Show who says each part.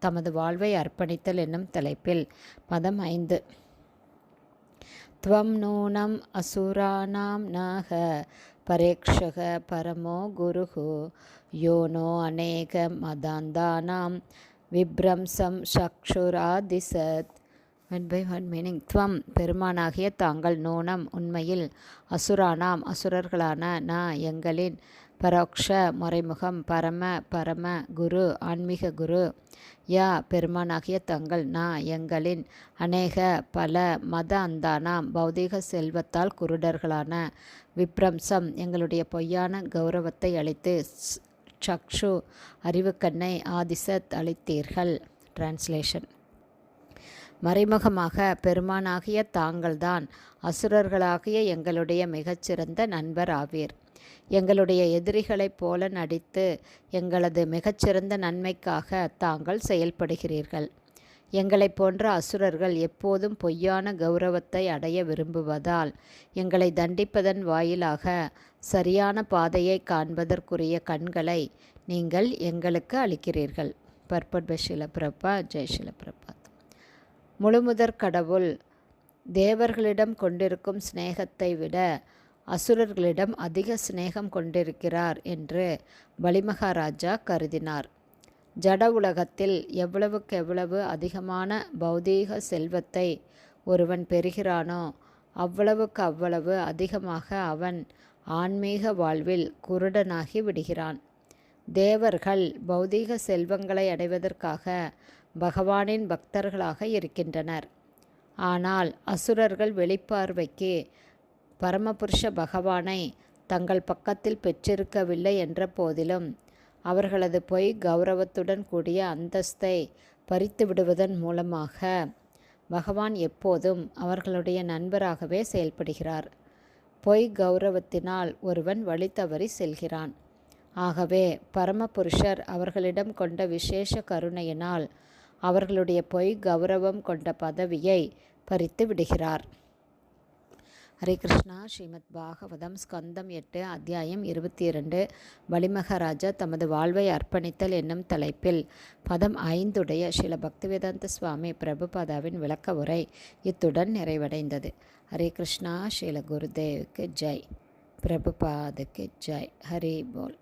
Speaker 1: தமது வாழ்வை அர்ப்பணித்தல் என்னும் தலைப்பில். பதம் ஐந்து. துவம் நூனம் அசுராணாம் நாக பரேக்ஷக பரமோ குருகு யோனோ அநேக மதாந்தானாம் விப்ரம்சம் சக்ஷுராதிசத். ஒன் பை ஒன் மீனிங் துவம் பெருமானாகிய தாங்கள் நூனம் உண்மையில் அசுரானாம் அசுரர்களான ந எங்களின் பரோக்ஷ மறைமுகம் பரம பரம குரு ஆன்மீக குரு. யா பெருமானாகிய தங்கள் நா எங்களின் அநேக பல மத அந்தானாம் பௌதீக செல்வத்தால் குருடர்களான விப்ரம்சம் எங்களுடைய பொய்யான கௌரவத்தை அளித்து சக்ஷு அறிவுக்கண்ணை ஆதிசத் அளித்தீர்கள். டிரான்ஸ்லேஷன் மறைமுகமாக பெருமானாகிய தாங்கள்தான் அசுரர்களாகிய எங்களுடைய மிகச்சிறந்த நண்பர் ஆவீர். எங்களுடைய எதிரிகளைப் போல நடித்து எங்களது மிகச்சிறந்த நன்மைக்காக தாங்கள் செயல்படுகிறீர்கள். எங்களைப் போன்ற அசுரர்கள் எப்போதும் பொய்யான கௌரவத்தை அடைய விரும்புவதால் எங்களை தண்டிப்பதன் வாயிலாக சரியான பாதையை காண்பதற்குரிய கண்களை நீங்கள் எங்களுக்கு அளிக்கிறீர்கள். பர்பட் பஷில பிரபா ஜெய்ஷில பிரபா முழுமுதற் கடவுள் தேவர்களிடம் கொண்டிருக்கும் சிநேகத்தை விட அசுரர்களிடம் அதிக சிநேகம் கொண்டிருக்கிறார் என்று பலிமகாராஜா கருதினார். ஜட உலகத்தில் எவ்வளவுக்கு எவ்வளவு அதிகமான பௌதீக செல்வத்தை ஒருவன் பெறுகிறானோ அவ்வளவுக்கு அவ்வளவு அதிகமாக அவன் ஆன்மீக வாழ்வில் குருடனாகி விடுகிறான். தேவர்கள் பௌதீக செல்வங்களை அடைவதற்காக பகவானின் பக்தர்களாக இருக்கின்றனர். ஆனால் அசுரர்கள் வெளிப்பார்வைக்கு பரமபுருஷ பகவானை தங்கள் பக்கத்தில் பெற்றிருக்கவில்லை என்ற போதிலும் அவர்களது பொய் கௌரவத்துடன் கூடிய அந்தஸ்தை பறித்து விடுவதன் மூலமாக பகவான் எப்போதும் அவர்களுடைய நண்பராகவே செயல்படுகிறார். பொய் கௌரவத்தினால் ஒருவன் வழி தவறி செல்கிறான். ஆகவே பரமபுருஷர் அவர்களிடம் கொண்ட விசேஷ கருணையினால் அவர்களுடைய பொய் கௌரவம் கொண்ட பதவியை பறித்து விடுகிறார். ஹரே கிருஷ்ணா. ஸ்ரீமத் பாகவதம் ஸ்கந்தம் எட்டு அத்தியாயம் இருபத்தி இரண்டு வலிமகராஜா தமது வாழ்வை அர்ப்பணித்தல் என்னும் தலைப்பில் பதம் ஐந்துடைய சில பக்திவேதாந்த சுவாமி பிரபுபாதாவின் விளக்க உரை இத்துடன் நிறைவடைந்தது. ஹரே கிருஷ்ணா. ஸ்ரீல குருதேவுக்கு ஜெய். பிரபுபாதுக்கு ஜெய். ஹரி போல்.